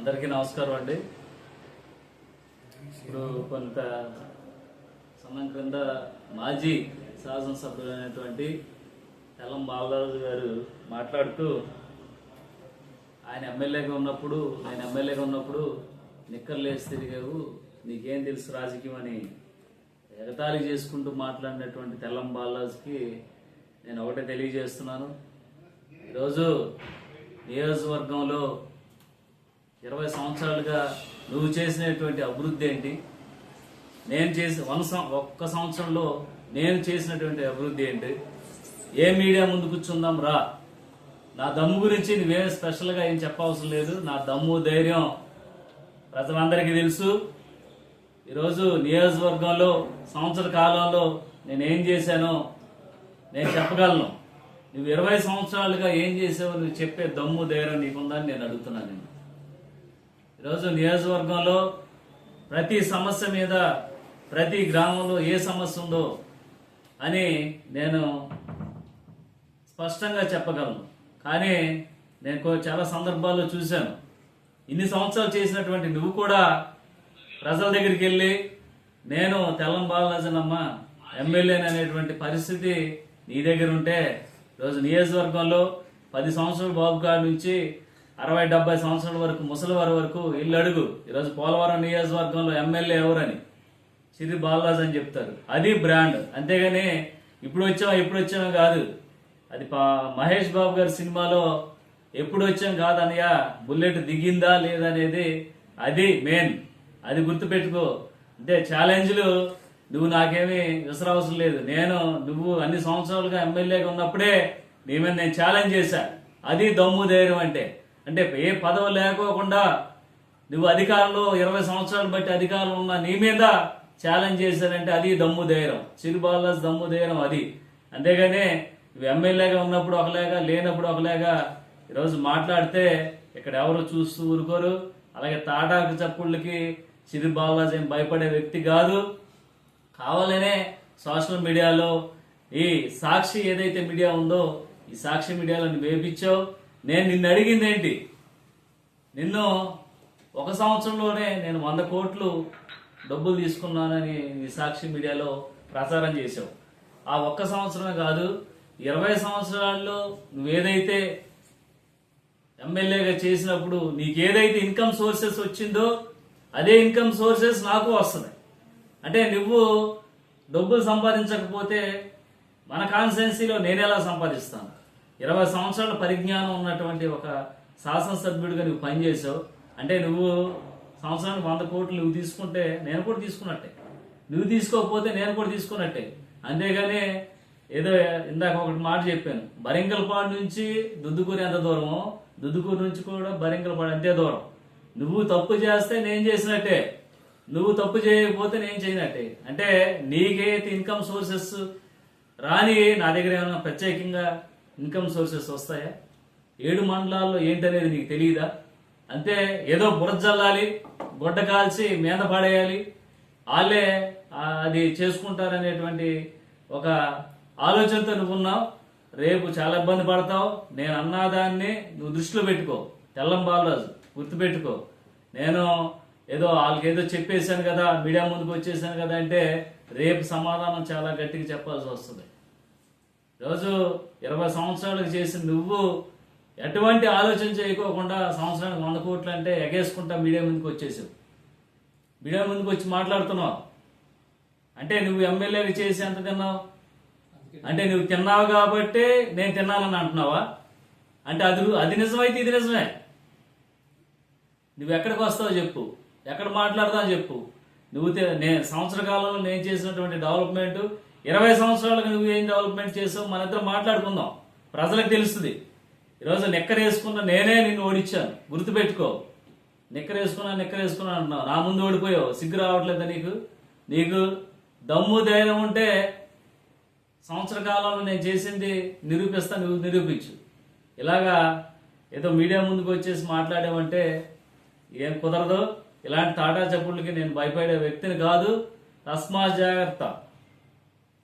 అందరికీ నమస్కారం అండి. ఇప్పుడు కొంత సమయం క్రింద మాజీ శాసనసభ్యులు అయినటువంటి తెల్లం బాలరాజు గారు మాట్లాడుతూ ఆయన ఎమ్మెల్యేగా ఉన్నప్పుడు నేను ఎమ్మెల్యేగా ఉన్నప్పుడు నిక్కర్లు వేసి తిరిగావు నీకేం తెలుసు రాజకీయం అని ఎగతాళి చేసుకుంటూ మాట్లాడినటువంటి తెల్లం బాలరాజుకి నేను ఒకటే తెలియజేస్తున్నాను. ఈరోజు నియోజకవర్గంలో ఇరవై సంవత్సరాలుగా నువ్వు చేసినటువంటి అభివృద్ధి ఏంటి? నేను చేసి వన్ ఒక్క సంవత్సరంలో నేను చేసినటువంటి అభివృద్ధి ఏంటి? ఏ మీడియా ముందు కూర్చుందాం రా. నా దమ్ము గురించి నువ్వేం స్పెషల్గా ఏం చెప్పవసరం లేదు. నా దమ్ము ధైర్యం ప్రజలందరికీ తెలుసు. ఈరోజు నియోజకవర్గంలో సంవత్సర కాలంలో నేను ఏం చేశానో నేను చెప్పగలను. నువ్వు ఇరవై సంవత్సరాలుగా ఏం చేసావో నువ్వు చెప్పే దమ్ము ధైర్యం నీకుందని నేను అడుగుతున్నాను నేను. ఈరోజు నియోజకవర్గంలో ప్రతి సమస్య మీద ప్రతి గ్రామంలో ఏ సమస్య ఉందో అని నేను స్పష్టంగా చెప్పగలను. కానీ నేను చాలా సందర్భాల్లో చూశాను. ఇన్ని సంవత్సరాలు చేసినటువంటి నువ్వు కూడా ప్రజల దగ్గరికి వెళ్ళి నేను తెల్లం బాలరాజనమ్మ ఎమ్మెల్యే అనేటువంటి పరిస్థితి నీ దగ్గర ఉంటే ఈరోజు నియోజకవర్గంలో పది సంవత్సరాల బాబు గారి నుంచి అరవై డెబ్బై సంవత్సరాల వరకు ముసలివారి వరకు ఇల్లు అడుగు. ఈరోజు పోలవరం నియోజకవర్గంలో ఎమ్మెల్యే ఎవరని సిరి బాలరాజ్ అని చెప్తారు. అది బ్రాండ్. అంతేగాని ఇప్పుడు వచ్చాం ఇప్పుడు వచ్చాం కాదు. అది పా- మహేష్ బాబు గారి సినిమాలో ఎప్పుడు వచ్చాం కాదన్నయ్య బుల్లెట్ దిగిందా లేదనేది అది మెయిన్. అది గుర్తుపెట్టుకో. అంటే ఛాలెంజ్లు నువ్వు నాకేమీ విసరవసరం లేదు. నేను నువ్వు అన్ని సంవత్సరాలుగా ఎమ్మెల్యేగా ఉన్నప్పుడే నీ మీద నేను ఛాలెంజ్ చేశా. అది దమ్ము ధైర్యం అంటే. అంటే ఏ పదవి లేకోకుండా నువ్వు అధికారంలో ఇరవై సంవత్సరాలు బట్టి అధికారంలో ఉన్న నీ మీద ఛాలెంజ్ చేశారంటే అది దమ్ము ధైర్యం. సిరిబాలాస్ దమ్ము ధైర్యం అది. అంతేగాని నువ్వు ఎమ్మెల్యేగా ఉన్నప్పుడు ఒకలాగా లేనప్పుడు ఒకలాగా ఈరోజు మాట్లాడితే ఇక్కడ ఎవరు చూస్తూ ఊరుకోరు. అలాగే తాటాకు చప్పుళ్ళకి సిరి బాలాజీ ఏం భయపడే వ్యక్తి కాదు. కావాలనే సోషల్ మీడియాలో ఈ సాక్షి ఏదైతే మీడియా ఉందో ఈ సాక్షి మీడియాలో నువ్వు వేపించావు. నేను నిన్ను అడిగింది ఏంటి నిన్ను ఒక సంవత్సరంలోనే నేను వంద కోట్లు డబ్బులు తీసుకున్నానని నీ సాక్షి మీడియాలో ప్రచారం చేశావు. ఆ ఒక్క సంవత్సరమే కాదు ఇరవై సంవత్సరాల్లో నువ్వేదైతే ఎమ్మెల్యేగా చేసినప్పుడు నీకేదైతే ఇన్కమ్ సోర్సెస్ వచ్చిందో అదే ఇన్కమ్ సోర్సెస్ నాకు వస్తుంది అంటే నువ్వు డబ్బులు సంపాదించకపోతే మన కాన్స్టెన్సీలో నేను ఎలా సంపాదిస్తాను? ఇరవై సంవత్సరాల పరిజ్ఞానం ఉన్నటువంటి ఒక శాసనసభ్యుడిగా నువ్వు పనిచేసావు అంటే నువ్వు సంవత్సరానికి వంద కోట్లు నువ్వు తీసుకుంటే నేను కూడా తీసుకున్నట్టే. నువ్వు తీసుకోకపోతే నేను కూడా తీసుకున్నట్టే. అంతేగాని ఏదో ఇందాక ఒకటి మాట చెప్పాను. బరింగల్పాడు నుంచి దుద్దుకూరి ఎంత దూరమో దుద్దుకూరు నుంచి కూడా బరింగల్పాడు అంతే దూరం. నువ్వు తప్పు చేస్తే నేను చేసినట్టే. నువ్వు తప్పు చేయకపోతే నేను చేయనట్టే. అంటే నీకైతే ఇన్కమ్ సోర్సెస్ రాని నా దగ్గర ఏమైనా ప్రత్యేకంగా ఇన్కమ్ సోర్సెస్ వస్తాయా? ఏడు మండలాల్లో ఏంటనేది నీకు తెలియదా అంతే ఏదో బురద గొడ్డ కాల్చి మీద పడేయాలి వాళ్ళే అది చేసుకుంటారనేటువంటి ఒక ఆలోచనతో నువ్వు ఉన్నావు రేపు చాలా ఇబ్బంది పడతావు. నేను అన్నదాన్ని నువ్వు దృష్టిలో పెట్టుకో. తెల్లం బాలరాజు గుర్తుపెట్టుకో. నేను ఏదో వాళ్ళకి ఏదో చెప్పేశాను కదా మీడియా ముందుకు వచ్చేసాను కదా అంటే రేపు సమాధానం చాలా గట్టిగా చెప్పాల్సి వస్తుంది. రోజు ఇరవై సంవత్సరాలకు చేసిన నువ్వు ఎటువంటి ఆలోచన చేయకోకుండా సంవత్సరానికి వంద కోట్లు అంటే ఎగేసుకుంటా మీడియా ముందుకు వచ్చేసావు. మీడియా ముందుకు వచ్చి మాట్లాడుతున్నావు. అంటే నువ్వు ఎమ్మెల్యేలు చేసి ఎంత తిన్నావు? అంటే నువ్వు తిన్నావు కాబట్టి నేను తిన్నానని అంటున్నావా? అంటే అది అది నిజమైతే ఇది నిజమే. నువ్వు ఎక్కడికి వస్తావు చెప్పు. ఎక్కడ మాట్లాడతావు చెప్పు. నువ్వు తె- నేను సంవత్సర కాలంలో నేను చేసినటువంటి డెవలప్మెంట్ ఇరవై సంవత్సరాలుగా నువ్వు ఏం డెవలప్మెంట్ చేసావు మన ఇద్దరు మాట్లాడుకుందాం. ప్రజలకు తెలుస్తుంది. ఈరోజు నెక్కరేసుకున్న నేనే నిన్ను ఓడించాను. గుర్తుపెట్టుకో. నిక్కరేసుకున్నా వేసుకున్నా అంటున్నావు. నా ముందు ఓడిపోయావు. సిగ్గు రావట్లేదా నీకు? నీకు దమ్ము ధైర్యం ఉంటే సంవత్సర కాలంలో నేను చేసింది నిరూపిస్తా నువ్వు నిరూపించు. ఇలాగా ఏదో మీడియా ముందుకు వచ్చేసి మాట్లాడామంటే ఏం కుదరదు. ఇలాంటి తాటా చెప్పులకి నేను భయపడే వ్యక్తిని కాదు. తస్మా జాగ్రత్త.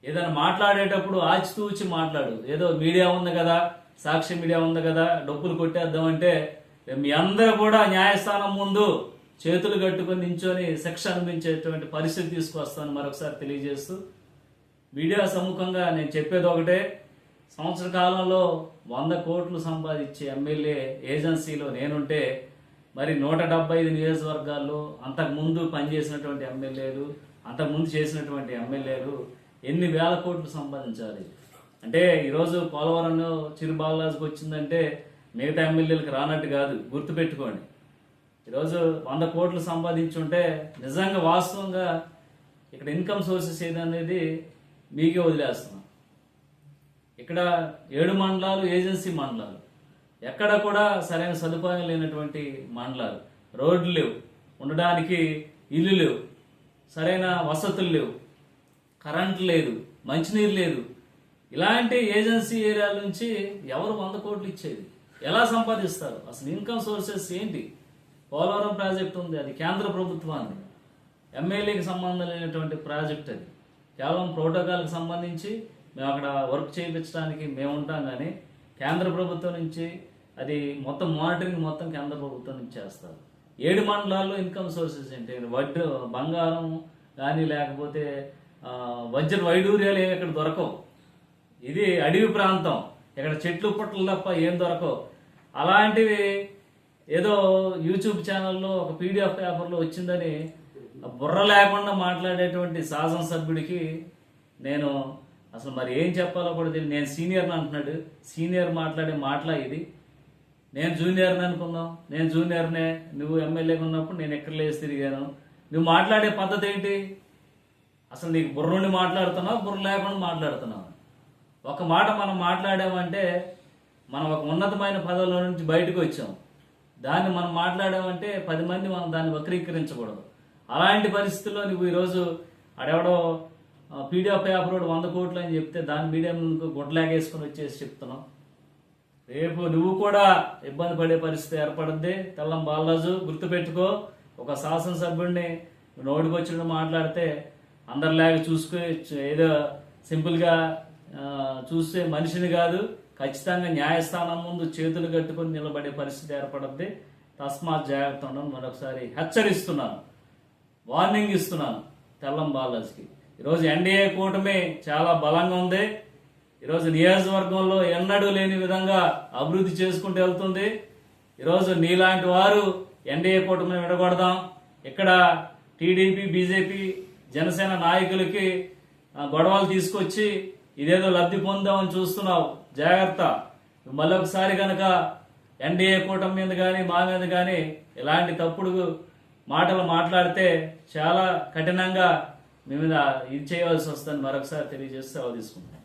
ఏదైనా మాట్లాడేటప్పుడు ఆచితూచి మాట్లాడు. ఏదో మీడియా ఉంది కదా సాక్షి మీడియా ఉంది కదా డబ్బులు కొట్టేద్దామంటే రేపు మీ అందరూ కూడా న్యాయస్థానం ముందు చేతులు కట్టుకొని నించొని శిక్ష అనిపించేటువంటి పరిస్థితి తీసుకొస్తాను మరొకసారి తెలియజేస్తూ మీడియా సముఖంగా నేను చెప్పేది ఒకటే. సంవత్సర కాలంలో వంద కోట్లు సంపాదించే ఎమ్మెల్యే ఏజెన్సీలో నేనుంటే మరి నూట డెబ్బై ఐదు నియోజకవర్గాల్లో అంతకుముందు పనిచేసినటువంటి ఎమ్మెల్యేలు అంతకుముందు చేసినటువంటి ఎమ్మెల్యేలు ఎన్ని వేల కోట్లు సంపాదించాలి? అంటే ఈరోజు పోలవరంలో చిరుబాలాజుకి వచ్చిందంటే మిగతా ఎమ్మెల్యేలకు రానట్టు కాదు గుర్తుపెట్టుకోండి. ఈరోజు వంద కోట్లు సంపాదించుంటే నిజంగా వాస్తవంగా ఇక్కడ ఇన్కమ్ సోర్సెస్ ఏదనేది మీకే వదిలేస్తున్నాం. ఇక్కడ ఏడు మండలాలు ఏజెన్సీ మండలాలు. ఎక్కడ కూడా సరైన సదుపాయం లేనటువంటి మండలాలు. రోడ్లు లేవు. ఉండడానికి ఇల్లు లేవు. సరైన వసతులు లేవు. కరెంట్ లేదు మంచినీరు లేదు. ఇలాంటి ఏజెన్సీ ఏరియాల నుంచి ఎవరు వంద కోట్లు ఇచ్చేది? ఎలా సంపాదిస్తారు? అసలు ఇన్కమ్ సోర్సెస్ ఏంటి? పోలవరం ప్రాజెక్ట్ ఉంది అది కేంద్ర ప్రభుత్వాన్ని ఎమ్మెల్యేకి సంబంధం లేనటువంటి ప్రాజెక్ట్ అది. కేవలం ప్రోటోకాల్కి సంబంధించి మేము అక్కడ వర్క్ చేయించడానికి మేము ఉంటాం కానీ కేంద్ర ప్రభుత్వం నుంచి అది మొత్తం మానిటరింగ్ మొత్తం కేంద్ర ప్రభుత్వం నుంచి చేస్తారు. ఏడు మండలాల్లో ఇన్కమ్ సోర్సెస్ ఏంటి? వడ్డు బంగారం కానీ లేకపోతే వజ్ర వైడూర్యాలు ఏమి ఇక్కడ దొరకవు. ఇది అడవి ప్రాంతం. ఇక్కడ చెట్లు పుట్టలు తప్ప ఏం దొరకవు. అలాంటివి ఏదో యూట్యూబ్ ఛానల్లో ఒక పీడిఎఫ్ పేపర్లో వచ్చిందని బుర్ర లేకుండా మాట్లాడేటువంటి శాసనసభ్యుడికి నేను అసలు మరి ఏం చెప్పాలో కూడా తెలియదు. నేను సీనియర్ని అంటున్నాడు. సీనియర్ మాట్లాడే మాటలా ఇది. నేను జూనియర్ని అనుకున్నాం నేను జూనియర్నే. నువ్వు ఎమ్మెల్యేగా ఉన్నప్పుడు నేను ఎక్కడ లేచి తిరిగాను. నువ్వు మాట్లాడే పద్ధతి ఏంటి? అసలు నీకు బుర్ర నుండి మాట్లాడుతున్నావు? బుర్ర లేకుండా మాట్లాడుతున్నావు? ఒక మాట మనం మాట్లాడామంటే మనం ఒక ఉన్నతమైన పదవుల నుంచి బయటకు వచ్చాం. దాన్ని మనం మాట్లాడామంటే పది మంది మనం దాన్ని వక్రీకరించకూడదు. అలాంటి పరిస్థితుల్లో నువ్వు ఈరోజు అడెవడో పీడిఎఫ్ పేపర్ వంద కోట్లు అని చెప్తే దాని మీడియం గుడ్లాగేసుకొని వచ్చేసి చెప్తున్నాం. రేపు నువ్వు కూడా ఇబ్బంది పడే పరిస్థితి ఏర్పడుద్ది. తెల్లం బాలరాజు గుర్తుపెట్టుకో ఒక శాసనసభ్యుడిని నోటికొచ్చిన మాట్లాడితే అందరిలాగా చూసుకుని ఏదో సింపుల్గా చూస్తే మనిషిని కాదు ఖచ్చితంగా న్యాయస్థానం ముందు చేతులు కట్టుకొని నిలబడే పరిస్థితి ఏర్పడద్ది. తస్మాత్ జాగ్రత్త ఉండడం. మరొకసారి హెచ్చరిస్తున్నాను. వార్నింగ్ ఇస్తున్నాను తెల్లం బాలాజీకి. ఈరోజు ఎన్డీఏ కూటమి చాలా బలంగా ఉంది. ఈరోజు నియోజకవర్గంలో ఎన్నడూ లేని విధంగా అభివృద్ధి చేసుకుంటూ వెళ్తుంది. ఈరోజు నీలాంటి వారు ఎన్డీఏ కూటమిని విడగొడదాం. ఇక్కడ టీడీపీ బీజేపీ జనసేన నాయకులకి గొడవలు తీసుకొచ్చి ఇదేదో లబ్ధి పొందామని చూస్తున్నావు జాగ్రత్త. మళ్ళీ ఒకసారి కనుక ఎన్డీఏ కూటమి మీద కానీ మా మీద కానీ ఇలాంటి తప్పుడు మాటలు మాట్లాడితే చాలా కఠినంగా మీ మీద ఇది చేయవలసి వస్తుందని మరొకసారి తెలియజేస్తే అవి తీసుకుంటాం